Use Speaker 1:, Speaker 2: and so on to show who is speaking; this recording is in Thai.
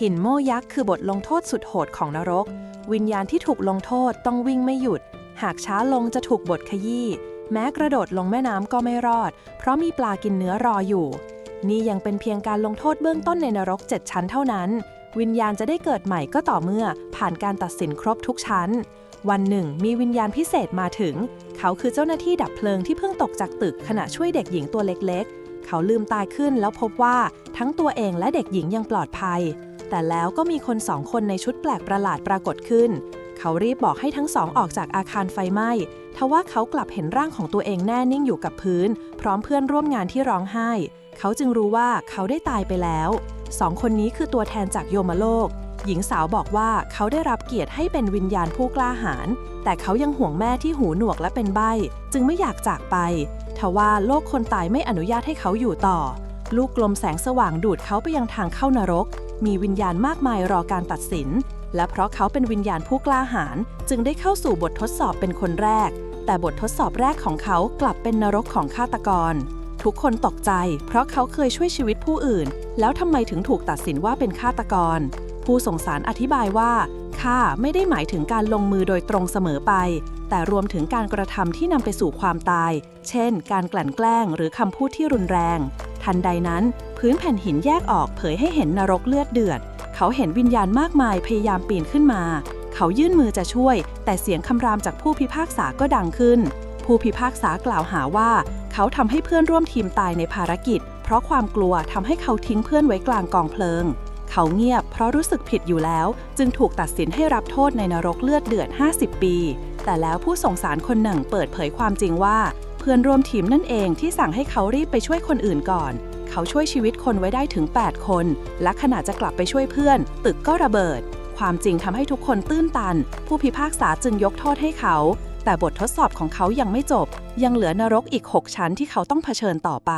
Speaker 1: หินโม่ยักษ์คือบทลงโทษสุดโหดของนรก วิญญาณที่ถูกลงโทษต้องวิ่งไม่หยุด หากช้าลงจะถูกบทขยี้ แม้กระโดดลงแม่น้ำก็ไม่รอด เพราะมีปลากินเนื้อรออยู่ นี่ยังเป็นเพียงการลงโทษเบื้องต้นในนรก 7 ชั้นเท่านั้น วิญญาณจะได้เกิดใหม่ก็ต่อเมื่อ ผ่านการตัดสินครบทุกชั้น วันหนึ่ง มีวิญญาณพิเศษมาถึง เขาคือเจ้าหน้าที่ดับเพลิงที่เพิ่งตกจากตึกขณะช่วยเด็กหญิงตัวเล็ก ๆ เขาลืมตายขึ้นแล้วพบว่าทั้งตัวเองและเด็กหญิงยังปลอดภัย แต่แล้วก็มีคนสองคนในชุดแปลกประหลาดปรากฏขึ้น เขารีบบอกให้ทั้งสองออกจากอาคารไฟไหม้ ทว่าเขากลับเห็นร่างของตัวเองแน่นิ่งอยู่กับพื้น พร้อมเพื่อนร่วมงานที่ร้องไห้ เขาจึงรู้ว่าเขาได้ตายไปแล้วสองคนนี้คือตัวแทนจากโยมโลก หญิงสาวบอกว่าเขาได้รับเกียรติให้เป็นวิญญาณผู้กล้าหาญ แต่เขายังห่วงแม่ที่หูหนวกและเป็นใบ้ จึงไม่อยากจากไป ทว่าโลกคนตายไม่อนุญาตให้เขาอยู่ต่อ ลูกกลมแสงสว่างดูดเขาไปยังทางเข้านรก มีวิญญาณมากมายรอการตัดสิน และเพราะเขาเป็นวิญญาณผู้กล้าหาญจึงได้เข้าสู่บททดสอบเป็นคนแรก แต่บททดสอบแรกของเขากลับเป็นนรกของฆาตกร ทุกคนตกใจ เพราะเขาเคยช่วยชีวิตผู้อื่น แล้วทำไมถึงถูกตัดสินว่าเป็นฆาตกร ผู้ส่งสารอธิบายว่าฆ่าไม่ได้หมายถึงการลงมือโดยตรงเสมอไป แต่รวมถึงการกระทำที่นำไปสู่ความตาย เช่น การกลั่นแกล้งหรือคำพูดที่รุนแรง ทันใดนั้น พื้นแผ่นหินแยกออกเผยให้เห็นนรกเลือดเดือด เขาเห็นวิญญาณมากมายพยายามปีนขึ้นมา เขายื่นมือจะช่วย แต่เสียงคำรามจากผู้พิพากษาก็ดังขึ้น ผู้พิพากษากล่าวหาว่า เขาทำให้เพื่อนร่วมทีมตายในภารกิจ เพราะความกลัวทำให้เขาทิ้งเพื่อนไว้กลางกองเพลิง เขาเงียบเพราะรู้สึกผิดอยู่แล้ว จึงถูกตัดสินให้รับโทษในนรกเลือดเดือด 50 ปี แต่แล้วผู้ส่งสารคนหนึ่งเปิดเผยความจริงว่า เพื่อนร่วมทีมนั่นเองที่สั่งให้เขารีบไปช่วยคนอื่นก่อน เขาช่วยชีวิตคนไว้ได้ถึง 8 คน และขณะจะกลับไปช่วยเพื่อน ตึกก็ระเบิด ความจริงทำให้ทุกคนตื้นตัน ผู้พิพากษาจึงยกโทษให้เขา แต่บททดสอบของเขายังไม่จบ ยังเหลือนรกอีก 6 ชั้นที่เขาต้องเผชิญต่อไป